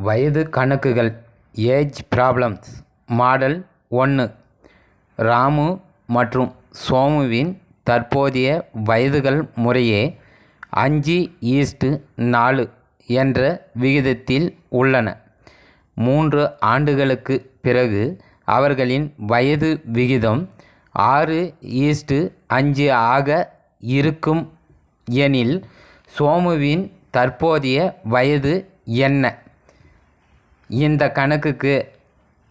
வயது கணக்குகள் age problems model ஒன்று ராமு மற்றும் சோமுவின் தற்போதைய வயதுகள் முறையே அஞ்சு ஈஸ்ட்டு நாலு என்ற விகிதத்தில் உள்ளன. மூன்று ஆண்டுகளுக்குப் பிறகு அவர்களின் வயது விகிதம் ஆறு ஈஸ்ட்டு அஞ்சு ஆக இருக்கும் எனில் சோமுவின் தற்போதைய வயது என்ன? இந்த கணக்குக்கு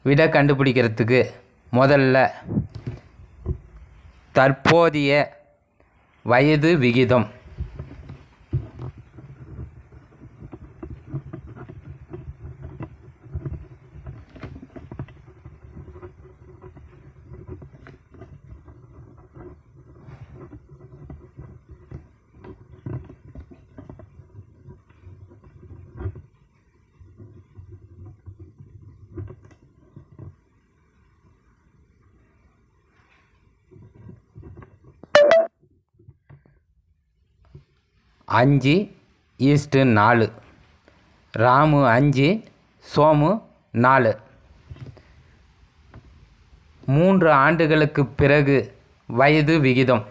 விட கண்டுபிடிக்கிறதுக்கு முதல்ல தற்போதைய வயது விகிதம். அஞ்சு ஈஸ்ட்டு நாலு. ராமு அஞ்சு சோமு நாலு. மூன்று ஆண்டுகளுக்குப் பிறகு வயது விகிதம்.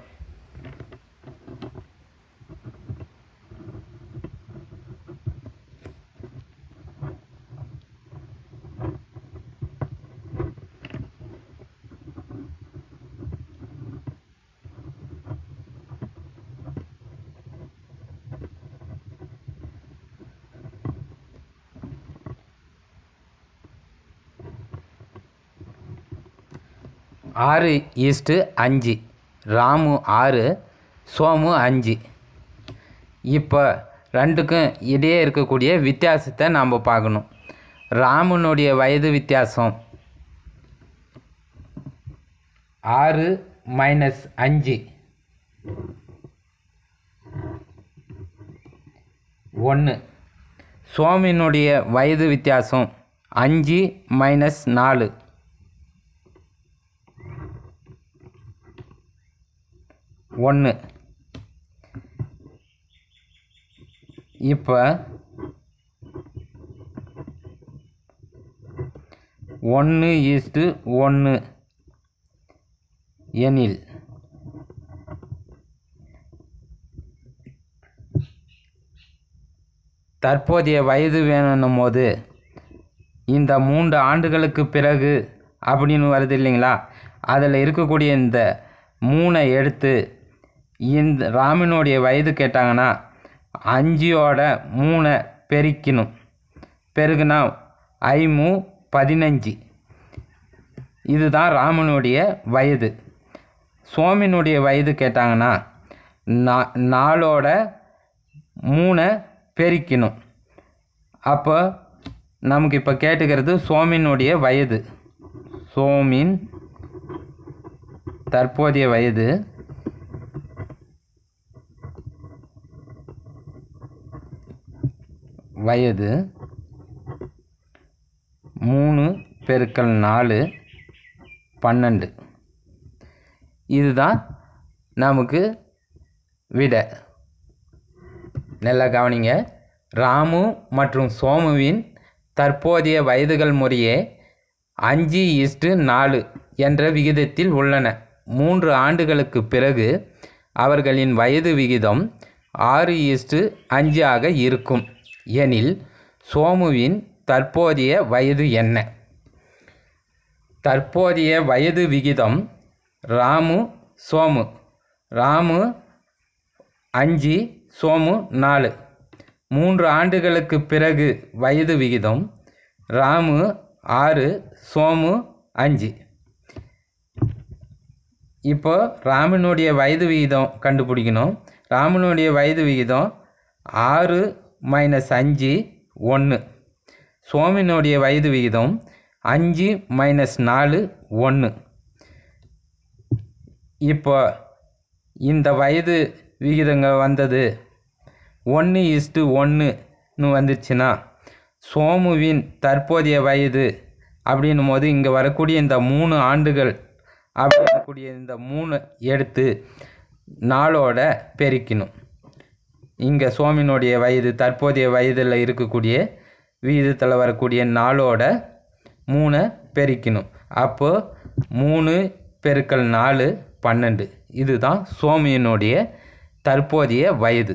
ஆறு ஈஸ்ட்டு அஞ்சு ராமு ஆறு சோமு அஞ்சு. இப்போ ரெண்டுக்கும் இடையே இருக்கக்கூடிய வித்தியாசத்தை நாம் பார்க்கணும். ராமுனுடைய வயது வித்தியாசம். ஆறு மைனஸ் அஞ்சு. ஒன்று. சோமினுடைய வயது வித்தியாசம் அஞ்சு மைனஸ் நாலு. ஒன்று. இப்போ ஒன்று ஈஸ்ட்டு ஒன்று எனில் தற்போதைய வயது வேணும் போது இந்த மூன்று ஆண்டுகளுக்கு பிறகு அப்படின்னு வருது இல்லைங்களா? அதில் இருக்கக்கூடிய இந்த மூணை எடுத்து இந்த ராமனுடைய வயது கேட்டாங்கன்னா அஞ்சியோட மூணை பெருக்கணும் பெருகுனா ஐமு பதினஞ்சு. இதுதான் ராமனுடைய வயது. சோமினுடைய வயது கேட்டாங்கன்னா நா நாலோட மூணை பெருக்கணும் அப்போ நமக்கு இப்போ கேட்டுக்கிறது சோமினுடைய வயது. சோமின் தற்போதைய வயது. வயது மூணு பெருக்கல் நாலு பன்னெண்டு. இதுதான் நமக்கு விட. நல்லா கவனிங்க. ராமு மற்றும் சோமுவின் தற்போதைய வயதுகள் முறையே அஞ்சு இஸ்டு நாலு என்ற விகிதத்தில் உள்ளன. மூன்று ஆண்டுகளுக்கு பிறகு அவர்களின் வயது விகிதம் ஆறு இஸ்டு அஞ்சு ஆக இருக்கும். எனில் சோமுவின் தற்போதைய வயது என்ன? தற்போதைய வயது விகிதம் ராமு சோமு ராமு அஞ்சு சோமு நாலு. மூன்று ஆண்டுகளுக்கு பிறகு வயது விகிதம் ராமு ஆறு சோமு அஞ்சு. இப்போ ராமனுடைய வயது விகிதம் கண்டுபிடிக்கணும். ராமனுடைய வயது விகிதம் ஆறு மைனஸ் அஞ்சு ஒன்று சோமினுடைய வயது விகிதம் அஞ்சு மைனஸ் நாலு ஒன்று இப்போ இந்த வயது விகிதங்கள் வந்தது. ஒன்று இஸ்டு ஒன்றுன்னு வந்துச்சுன்னா சோமுவின் தற்போதைய வயது அப்படின்னும் போது இங்கே வரக்கூடிய இந்த மூணு ஆண்டுகள் அப்படின்னக்கூடிய இந்த மூணு எடுத்து நாளோட பெருக்கணும் இங்கே சோமினுடைய வயது தற்போதைய வயதில் இருக்கக்கூடிய விகிதத்தில் வரக்கூடிய நாளோட மூணை பெருக்கணும் அப்போது மூணு பெருக்கல் நாலு பன்னெண்டு. இதுதான் சோமியனுடைய தற்போதைய வயது.